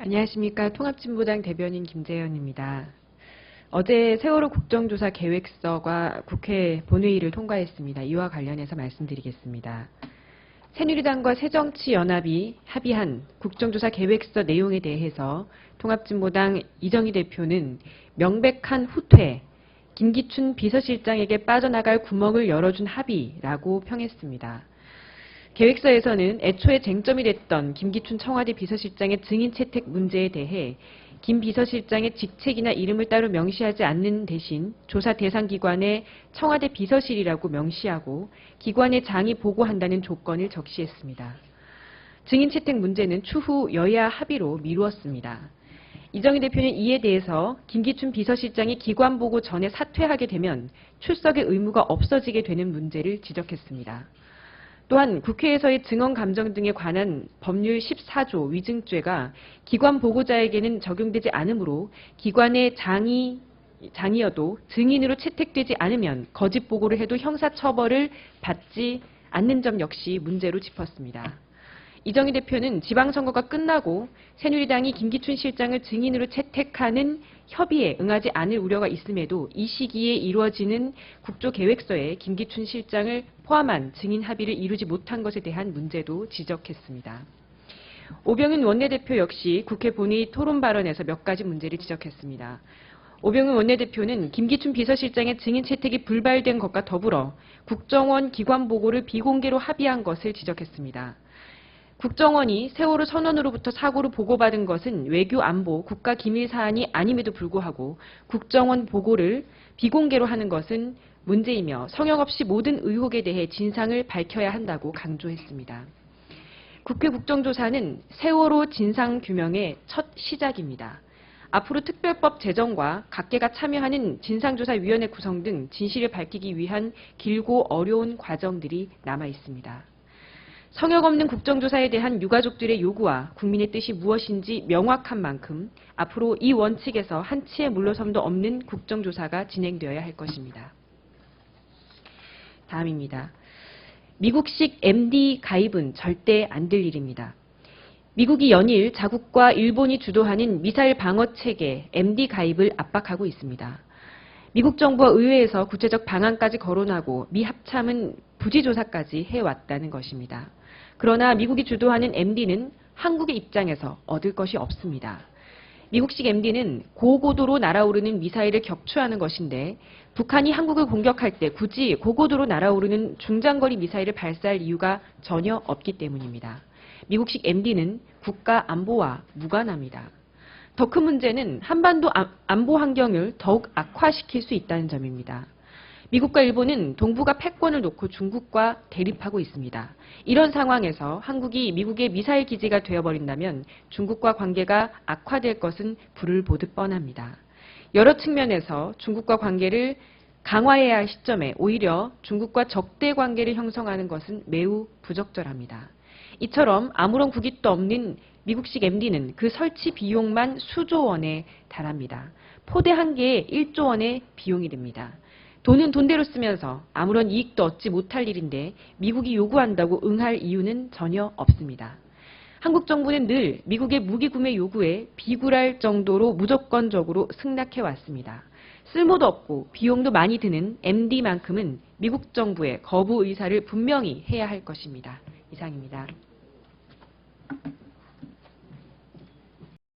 안녕하십니까. 통합진보당 대변인 김재현입니다. 어제 세월호 국정조사 계획서가 국회 본회의를 통과했습니다. 이와 관련해서 말씀드리겠습니다. 새누리당과 새정치연합이 합의한 국정조사 계획서 내용에 대해서 통합진보당 이정희 대표는 명백한 후퇴, 김기춘 비서실장에게 빠져나갈 구멍을 열어준 합의라고 평했습니다. 계획서에서는 애초에 쟁점이 됐던 김기춘 청와대 비서실장의 증인 채택 문제에 대해 김 비서실장의 직책이나 이름을 따로 명시하지 않는 대신 조사 대상 기관에 청와대 비서실이라고 명시하고 기관의 장이 보고한다는 조건을 적시했습니다. 증인 채택 문제는 추후 여야 합의로 미루었습니다. 이정희 대표는 이에 대해서 김기춘 비서실장이 기관 보고 전에 사퇴하게 되면 출석의 의무가 없어지게 되는 문제를 지적했습니다. 또한 국회에서의 증언 감정 등에 관한 법률 14조 위증죄가 기관 보고자에게는 적용되지 않으므로 기관의 장이 장이어도 증인으로 채택되지 않으면 거짓 보고를 해도 형사처벌을 받지 않는 점 역시 문제로 짚었습니다. 이정희 대표는 지방선거가 끝나고 새누리당이 김기춘 실장을 증인으로 채택하는 협의에 응하지 않을 우려가 있음에도 이 시기에 이루어지는 국조계획서에 김기춘 실장을 포함한 증인 합의를 이루지 못한 것에 대한 문제도 지적했습니다. 오병윤 원내대표 역시 국회 본회의 토론 발언에서 몇 가지 문제를 지적했습니다. 오병윤 원내대표는 김기춘 비서실장의 증인 채택이 불발된 것과 더불어 국정원 기관 보고를 비공개로 합의한 것을 지적했습니다. 국정원이 세월호 선언으로부터 사고를 보고받은 것은 외교 안보 국가 기밀 사안이 아님에도 불구하고 국정원 보고를 비공개로 하는 것은 문제이며 성역 없이 모든 의혹에 대해 진상을 밝혀야 한다고 강조했습니다. 국회 국정조사는 세월호 진상 규명의 첫 시작입니다. 앞으로 특별법 제정과 각계가 참여하는 진상조사위원회 구성 등 진실을 밝히기 위한 길고 어려운 과정들이 남아 있습니다. 성역 없는 국정조사에 대한 유가족들의 요구와 국민의 뜻이 무엇인지 명확한 만큼 앞으로 이 원칙에서 한치의 물러섬도 없는 국정조사가 진행되어야 할 것입니다. 다음입니다. 미국식 MD 가입은 절대 안 될 일입니다. 미국이 연일 자국과 일본이 주도하는 미사일 방어 체계 MD 가입을 압박하고 있습니다. 미국 정부와 의회에서 구체적 방안까지 거론하고 미 합참은 부지조사까지 해왔다는 것입니다. 그러나 미국이 주도하는 MD는 한국의 입장에서 얻을 것이 없습니다. 미국식 MD는 고고도로 날아오르는 미사일을 격추하는 것인데 북한이 한국을 공격할 때 굳이 고고도로 날아오르는 중장거리 미사일을 발사할 이유가 전혀 없기 때문입니다. 미국식 MD는 국가 안보와 무관합니다. 더 큰 문제는 한반도 안보 환경을 더욱 악화시킬 수 있다는 점입니다. 미국과 일본은 동북아 패권을 놓고 중국과 대립하고 있습니다. 이런 상황에서 한국이 미국의 미사일 기지가 되어버린다면 중국과 관계가 악화될 것은 불을 보듯 뻔합니다. 여러 측면에서 중국과 관계를 강화해야 할 시점에 오히려 중국과 적대 관계를 형성하는 것은 매우 부적절합니다. 이처럼 아무런 국익도 없는 미국식 MD는 그 설치 비용만 수조 원에 달합니다. 포대 한 개에 1조 원의 비용이 듭니다. 돈은 돈대로 쓰면서 아무런 이익도 얻지 못할 일인데 미국이 요구한다고 응할 이유는 전혀 없습니다. 한국 정부는 늘 미국의 무기 구매 요구에 비굴할 정도로 무조건적으로 승낙해 왔습니다. 쓸모도 없고 비용도 많이 드는 MD만큼은 미국 정부의 거부 의사를 분명히 해야 할 것입니다. 이상입니다.